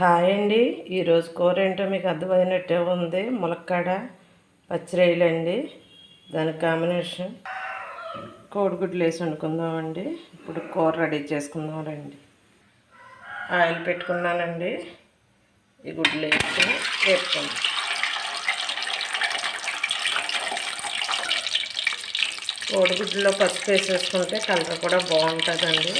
Hi అండి. ఈరోజు కూర ఏంటో మీకు అర్థమైనట్టే ఉంది. ములక్కాడ పచ్చిరేయలు అండి దాని కాంబినేషన్ కోడిగుడ్లు వేసి వండుకుందామండి. ఇప్పుడు కూర రెడీ చేసుకుందాం రండి. ఆయిల్ పెట్టుకున్నానండి. ఈ గుడ్లు వేసి వేపుకుందాం. కోడిగుడ్లో పసుపు వేసేసుకుంటే కలర్ కూడా బాగుంటుందండి.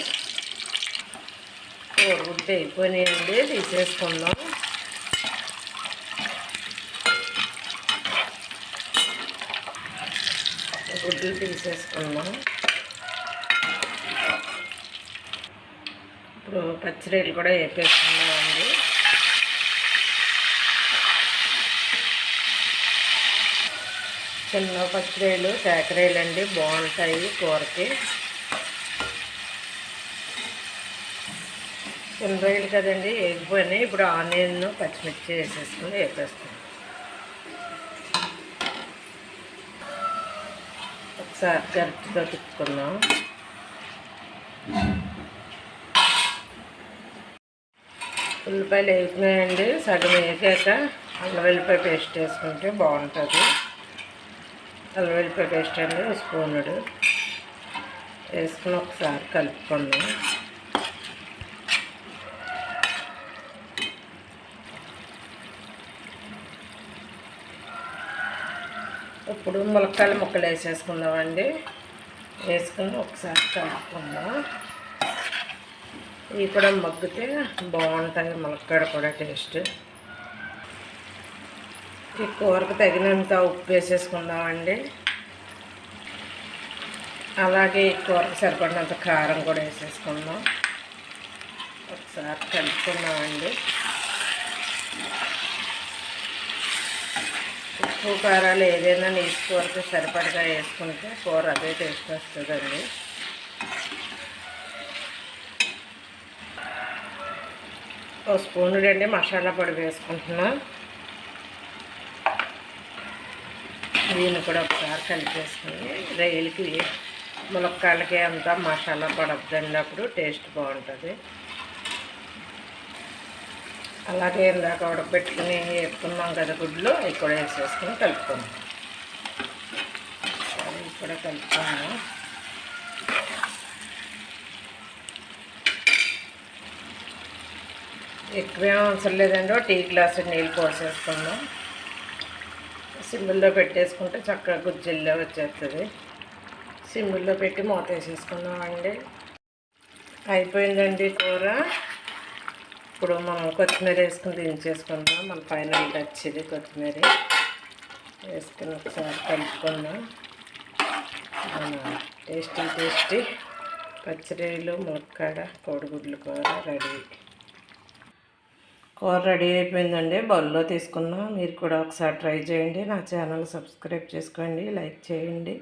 కోడిగుడ్డు అయిపోయినాయండి తీసేసుకుందాం గుడ్లు తీసేసుకుందాం. ఇప్పుడు పచ్చిరొయ్యలు కూడా వేపేసుకుందామండి. చిన్న పచ్చిరొయ్యలు కేకరొయ్యలు అండి బాగుంటాయి కూరకి. చిన్న రొయ్యలు కదండి వేగిపోయినాయి ఇప్పుడు ఆనియన్ పచ్చిమిర్చి వేసేసుకుని వేపేస్తాను ఒకసారి గరిటితో తిప్పుకుందాం. ఉల్లిపాయలు వేగినాయండి సగం వేసాక అల్లం వెల్లిపాయ పేస్ట్ వేసుకుంటే బాగుంటుంది. అల్లం వెల్లిపాయ పేస్ట్ అండి స్పూనుడు. వేసుకుని ఒకసారి కలుపుకుందాం. ఇప్పుడు ములక్కాయల ముక్కలు వేసేసుకుందామండి. వేసుకుని ఒకసారి కలుపుకుందాం. ఇవి కూడా మగ్గితే బాగుంటాయి ములక్కాడ కూడా టేస్ట్. ఈ కూరకు తగినంత ఉప్పు వేసేసుకుందామండి. అలాగే ఈ కూరకు సరిపడినంత కారం కూడా వేసేసుకుందాం. ఒకసారి కలుపుకుందామండి. ఉప్పు కారాలు ఏదైనా నీసు కూరకు సరిపడగా వేసుకుంటే కూర అదే టేస్ట్ వస్తుందండి. ఒక స్పూన్ అండి మసాలా పొడి వేసుకుంటున్నా. దీన్ని కూడా ఒకసారి కలిపేసుకుని రైలుకి ములక్కాయలకి అంతా మసాలా పడద్దండి అప్పుడు టేస్ట్ బాగుంటుంది. అలాగే ఇందాక ఉడకబెట్టుకుని వేసుకున్నాం కదా గుడ్లు అవి కూడా వేసేసుకుని కలుపుకుందాం. అవి కూడా కలుపుకున్నాం ఎక్కువేం అవసరం లేదండి టీ గ్లాసు నీళ్ళు పోసేసుకుందాం. సిమ్ముల్లో పెట్టేసుకుంటే చక్కగా గుజ్జిల్లో వచ్చేస్తుంది. సిమ్ముల్లో పెట్టి మూత వేసేసుకున్నామండి అండి అయిపోయిందండి కూర. ఇప్పుడు మనం కొత్తిమీర వేసుకుని దించేసుకుందాం మన పైన వచ్చింది కొత్తిమీర. వేసుకుని ఒకసారి కలుపుకుందాం. మన టేస్టీ టేస్టీ పచ్చిరీలు ములక్కాడ కోడిగుడ్లు కూర రెడీ. కూర రెడీ అయిపోయిందండి. బౌల్లో తీసుకున్నాం మీరు కూడా ఒకసారి ట్రై చేయండి. నా ఛానల్ సబ్స్క్రైబ్ చేసుకోండి. లైక్ చేయండి.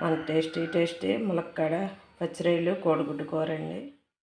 మన టేస్టీ టేస్టీ ములక్కాడ పచ్చిరీలు కోడిగుడ్డు కూర అండి.